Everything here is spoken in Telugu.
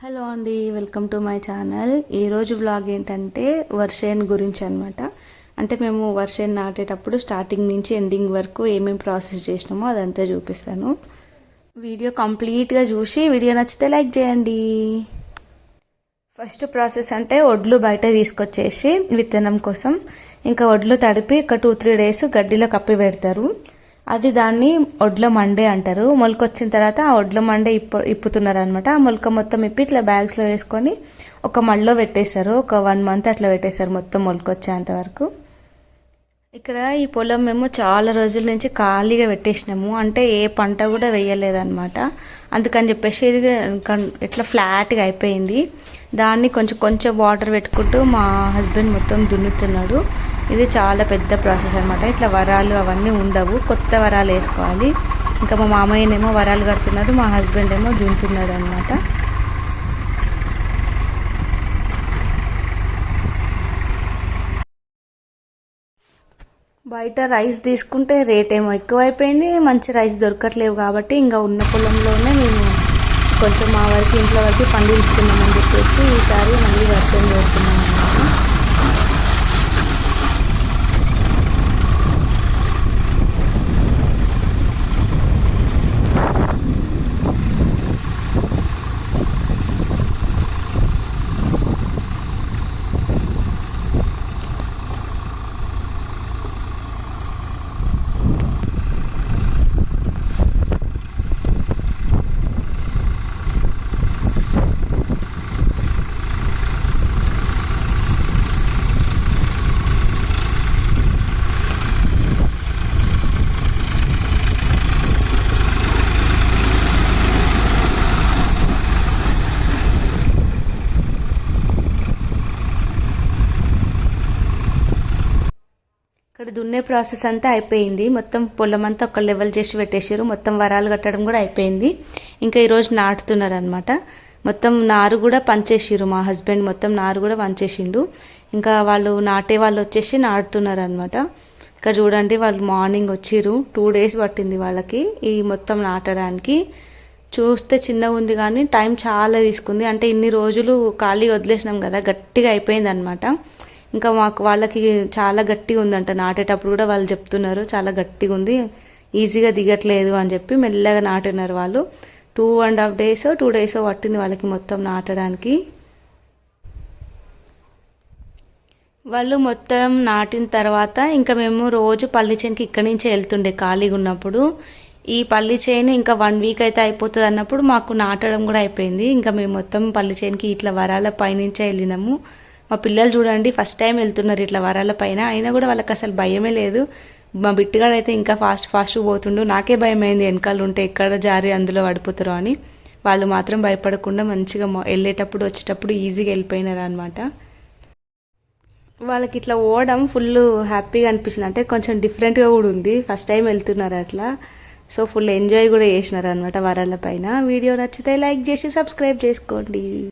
హలో అండి వెల్కమ్ టు మై ఛానల్. ఈరోజు వ్లాగ్ ఏంటంటే వర్షేన్ గురించి అనమాట అంటే మేము వర్షేన్ నాటేటప్పుడు స్టార్టింగ్ నుంచి ఎండింగ్ వరకు ఏమేమి ప్రాసెస్ చేసినామో అదంతా చూపిస్తాను. వీడియో కంప్లీట్గా చూసి వీడియో నచ్చితే లైక్ చేయండి. ఫస్ట్ ప్రాసెస్ అంటే వడ్లు బయట తీసుకొచ్చేసి విత్తనం కోసం. ఇంకా వడ్లు తడిపి ఒక టూ త్రీ డేస్ గడ్డిలో కప్పి పెడతారు. అది దాన్ని ఒడ్ల మండే అంటారు. మొలక వచ్చిన తర్వాత ఆ ఒడ్ల మండే ఇప్పు ఇప్పుతున్నారు అనమాట ఆ మొలక మొత్తం ఇప్పి ఇట్లా బ్యాగ్స్లో వేసుకొని ఒక మళ్ళీ పెట్టేశారు. ఒక వన్ మంత్ అట్లా పెట్టేశారు మొత్తం మొలక వచ్చేంత వరకు. ఇక్కడ ఈ పొలం మేము చాలా రోజుల నుంచి ఖాళీగా పెట్టేసినాము. అంటే ఏ పంట కూడా వేయలేదన్నమాట. అందుకని చెప్పేసి ఇది ఇట్లా ఫ్లాట్గా అయిపోయింది. దాన్ని కొంచెం కొంచెం వాటర్ పెట్టుకుంటూ మా హస్బెండ్ మొత్తం దున్నుతున్నాడు. ఇది చాలా పెద్ద ప్రాసెస్ అనమాట ఇట్లా వరాలు అవన్నీ ఉండవు. కొత్త వరాలు వేసుకోవాలి. ఇంకా మా మామయ్యనేమో వరాలు కడుతున్నారు మా హస్బెండ్ ఏమో దున్నుతున్నాడు అనమాట బయట రైస్ తీసుకుంటే రేట్ ఏమో ఎక్కువైపోయింది. మంచి రైస్ దొరకట్లేవు కాబట్టి ఇంకా ఉన్న పొలంలోనే మేము కొంచెం మా వరకు ఇంట్లో వరకు పండించుకున్నామని చెప్పేసి ఈసారి మళ్ళీ వర్షం పెడుతున్నాం అన్నమాట. ఇక్కడ దున్నే ప్రాసెస్ అంతా అయిపోయింది. మొత్తం పొలం అంతా ఒక లెవెల్ చేసి పెట్టేసారు మొత్తం వరాలు కట్టడం కూడా అయిపోయింది. ఇంకా ఈరోజు నాటుతున్నారు అనమాట మొత్తం నారు కూడా పంచేసిర్రు మా హస్బెండ్. మొత్తం నారు కూడా పంచేసిండు. ఇంకా వాళ్ళు నాటే వాళ్ళు వచ్చేసి నాటుతున్నారు అనమాట ఇక్కడ చూడండి వాళ్ళు మార్నింగ్ వచ్చిర్రు. టూ డేస్ పట్టింది వాళ్ళకి ఈ మొత్తం నాటడానికి. చూస్తే చిన్నగా ఉంది కానీ టైం చాలా తీసుకుంది. అంటే ఇన్ని రోజులు ఖాళీ వదిలేసినాం కదా గట్టిగా అయిపోయింది అనమాట ఇంకా మాకు వాళ్ళకి చాలా గట్టిగా ఉందంట. నాటేటప్పుడు కూడా వాళ్ళు చెప్తున్నారు చాలా గట్టిగా ఉంది ఈజీగా దిగట్లేదు అని చెప్పి మెల్లగా నాటినారు వాళ్ళు. Two and half days two days పట్టింది వాళ్ళకి మొత్తం నాటడానికి. వాళ్ళు మొత్తం నాటిన తర్వాత ఇంకా మేము రోజు పల్లి చేనుకి ఇక్కడి నుంచే వెళ్తుండే ఖాళీగా ఉన్నప్పుడు. ఈ పల్లి చేను ఇంకా వన్ వీక్ అయితే అయిపోతుంది అన్నప్పుడు మాకు నాటడం కూడా అయిపోయింది. ఇంకా మేము మొత్తం పల్లి చేనుకి ఇట్లా వరాల పైనుంచే వెళ్ళినాము. మా పిల్లలు చూడండి ఫస్ట్ టైం వెళ్తున్నారు ఇట్లా వరాల పైన. అయినా కూడా వాళ్ళకి అసలు భయమే లేదు. మా బిట్టుగాడు అయితే ఇంకా ఫాస్ట్ ఫాస్ట్ పోతుండు. నాకే భయం అయింది వెనకాల ఉంటే ఎక్కడ జారి అందులో పడిపోతారో అని. వాళ్ళు మాత్రం భయపడకుండా మంచిగా వెళ్ళేటప్పుడు వచ్చేటప్పుడు ఈజీగా వెళ్ళిపోయినారు అనమాట వాళ్ళకి ఇట్లా ఓడడం ఫుల్ హ్యాపీగా అనిపించింది. అంటే కొంచెం డిఫరెంట్గా కూడా ఉంది. ఫస్ట్ టైం వెళ్తున్నారు అట్లా. సో ఫుల్ ఎంజాయ్ కూడా చేసినారు అనమాట వరాల పైన. వీడియో నచ్చితే లైక్ చేసి సబ్స్క్రైబ్ చేసుకోండి.